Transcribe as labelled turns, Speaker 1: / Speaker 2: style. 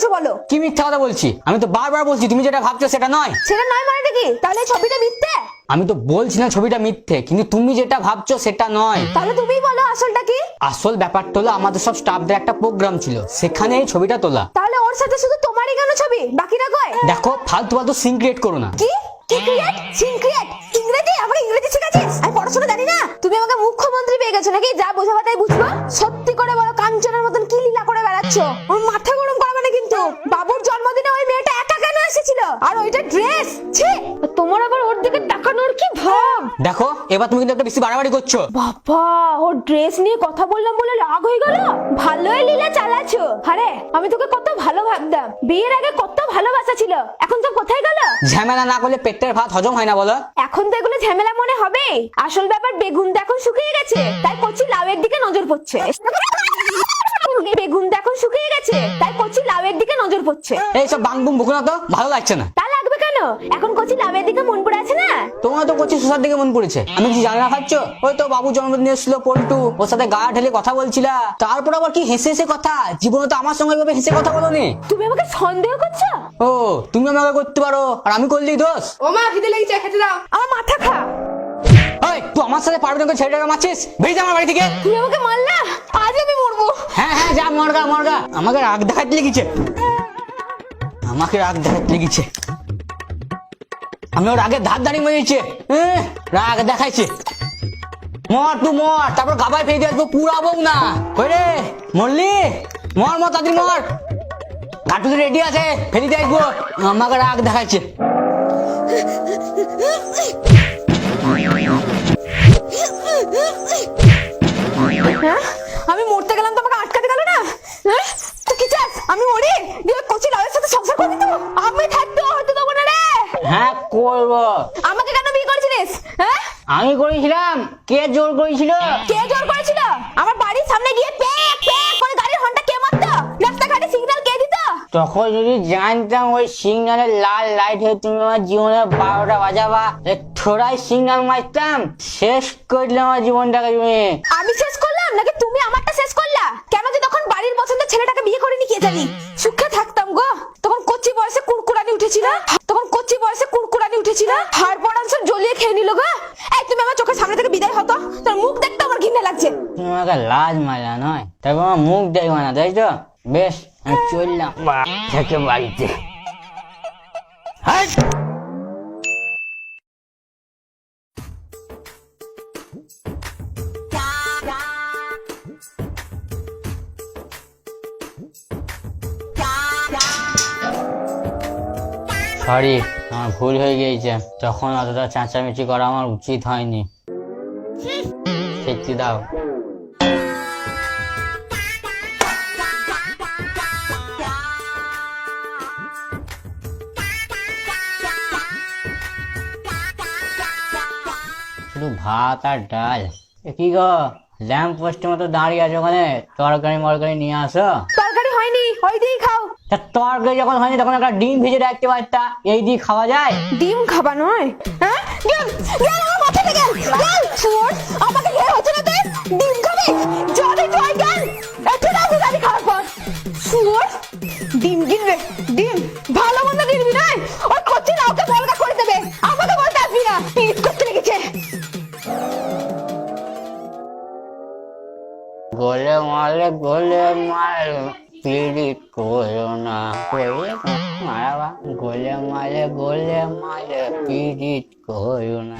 Speaker 1: করেছ বলো।
Speaker 2: কি মিথ্যা কথা বলছি? আমি তো বারবার বলছি তুমি যেটা ভাবছ সেটা নয়।
Speaker 1: সেটা নয় মানেটা কি? তাহলে ছবিটা মিথ্যে?
Speaker 2: আমি তো বলছি না ছবিটা মিথ্যে কিন্তু তুমি যেটা ভাবছ সেটা নয়।
Speaker 1: তাহলে তুমিই বলো আসলটা কি?
Speaker 2: আসল ব্যাপারটা হলো আমাদের সব স্টাফদের একটা প্রোগ্রাম ছিল। সেখানে এই ছবিটা তোলা।
Speaker 1: তাহলে ওর সাথে শুধু তোমারই কেন ছবি? বাকিরা কয়?
Speaker 2: দেখো ফালতু ফালতু সিন ক্রিয়েট করো না।
Speaker 1: কি? কি ক্রিয়েট সিন ক্রিয়েট ইংরেজি? আমার ইংরেজি শিখাচ্ছিস আমি পড়াশোনা জানি না। তুমি আমাকে মুখ্যমন্ত্রী পেয়ে গেছো নাকি? যা বোঝাবা তাই বুঝব। সত্যি করে বলো কাঞ্চনের মতন কি লীলা করে বেড়াচ্ছ? ওর মাথা গরম করাবে না কিন্তু বাবুর জন্মদিনে ওই মেয়েটা একা কেন এসেছিল আর ওইটা ড্রেস ছি! তোমার আবার ওর দিকে তাকানোর কি ভাব?
Speaker 2: দেখো এবার তুমি কিন্তু একটা বেশি বাড়াবাড়ি করছ।
Speaker 1: বাবা ওর ড্রেস নিয়ে কথা বললাম বলে রাগ হয়ে গেল? ভালোই লীলা চালাচ্ছো। আরে আমি তোকে কত ভালো ভাবতাম। বিয়ের আগে কত ভালোবাসা ছিল। এখন সব কোথায় গেল?
Speaker 2: ঝামেলা না করলে পেটের ভাত হজম হয় না বলো।
Speaker 1: এখন তো এগুলো ঝামেলা মনে হবে। আসল ব্যাপার বেগুন তো এখন শুকিয়ে গেছে। তাই কচি লাউয়ের দিকে নজর পড়ছে। বেগুন শুকিয়ে গেছে। তাই কচি লাউয়ের দিকে নজর পড়ছে।
Speaker 2: এইসব বাং বুং বকুনা তো? ভালো লাগছে না।
Speaker 1: তা লাগবে কেন? এখন কচি লাউয়ের দিকে মন পড়ে আছে না?
Speaker 2: তোমার তো কচি সুসার দিকে মন পড়েছে। আমি কি জানি না ভাবছ? ওই তো বাবু জন্মদিন এসেছিল পল্টু। ওর সাথে গা ঢেলে কথা বলছিলা। তারপর আবার কি হেসে হেসে কথা? জীবনে তো আমার সঙ্গে এভাবে হেসে কথা বলোনি।
Speaker 1: তুমি আমাকে সন্দেহ করছ?
Speaker 2: ও তুমি আমাকে করতে পারো আর আমি করলেই দোষ।
Speaker 3: ও মা খিদে লেগেছে খেতে দাও।
Speaker 1: আমার মাথা খা।
Speaker 2: ওই তুই আমার সাথে পারবি না ছেলেটাকে মারছিস? বেরিয়ে আমার বাড়ি থেকে।
Speaker 1: তুমি আমাকে মারলা? আজ আমি মরবো।
Speaker 2: হ্যাঁ হ্যাঁ যা মরগা মরগা। আমাকে রাগ দেখাতে লেগেছে। আমাকে রাগ দেখাতে লেগেছে। আমি ওর আগে ধার দাঁড়িয়ে মেরেছে রাগ দেখাইছে। মর তুই মর। তারপর গাবায় ফেলে দিয়ে আসব পুরাবো না। কই রে মরলি? মর মর তাড়াতাড়ি মর। রেডি আছে ফেলে দিয়ে আসব। আমাকে রাগ দেখাইছে
Speaker 1: হ্যাঁ? আমি মরতে গেলাম তো আমাকে আটকাতে গেল না? হ্যাঁ? তুই কি চাস? আমি মরি? দিয়ে কচি লাউয়ের সাথে সংসার আমি থাকতে হতে দেবো না রে।
Speaker 2: হ্যাঁ করব।
Speaker 1: আমাকে কেন বিয়ে করেছিলিস? হ্যাঁ?
Speaker 2: আমি করেছিলাম। কে জোর করেছিল?
Speaker 1: কে জোর করেছিল? আমার বাড়ির সামনে গিয়ে প্যাক প্যাক করে গাড়ির হর্নটা কে মারতো? রাস্তাঘাটে সিগন্যাল কে দিত?
Speaker 2: তখন যদি জানতাম ওই সিগনালের লাল লাইট হয়ে তুমি আমার জীবনে বারোটা বাজাবা থোড়াই সিগনাল মারতাম শেষ করলে আমার জীবনটাকে তুমি।
Speaker 1: আমি শেষ করলাম নাকি তুমি আমারটা শেষ করলা? কেন যে তখন বাড়ির পছন্দের ছেলেটাকে বিয়ে করিনি কে জানি? সুখে থাকতাম গো। তখন কচি বয়সে কুরকুরানি উঠেছিল। তখন কচি বয়সে কুরকুরানি উঠেছিল। হাড় পড়ান সব জ্বলিয়ে খেয়ে নিল গো। এই তুমি আমার চোখের সামনে থেকে বিদায় হতো তোর মুখ দেখতে আমার ঘৃণা লাগছে।
Speaker 2: তুমি আমাকে লাজ মারা নয়। তারপর আমার মুখ দেখবে না তাই তো? বেশ আমি চললাম। থেকে বাড়িতে। হাট! সরি, আমার ভুল হয়ে গিয়েছে। তখন অতটা চাঁচামেচি করা আমার উচিত হয়নি। সত্যি দাও। শুধু ভাত আর ডাল। কি গো? ল্যাম্প পোস্টের মতো দাঁড়িয়ে আছে ওখানে? তরকারি মরকারি নিয়ে আসো?
Speaker 1: ওই দিয়েই খাও।
Speaker 2: তা তরকারি যখন হয়নি তখন একটা ডিম ভেজে রাখতে পারতা এই দিয়ে খাওয়া যায়?
Speaker 1: ডিম খাবা নয়? হ্যাঁ? গেল গেল আমার মাথা থেকে গেল শুয়োর আমাকে ঘের হচ্ছে না তুই ডিম খাবি? গেল খাওয়ার পর। কিনবে ডিম ভালো মন্দ কিনবি নয় না ওকে বলগা করে দেবে। আমাকে বলতে আসবি না। পিট করতে লেগেছে।
Speaker 2: গোলে মারলে গোলে মারলে। পিড়িত করো না করে মারাবা গোলে মারলে গোলে মারলে পিড়িত করো না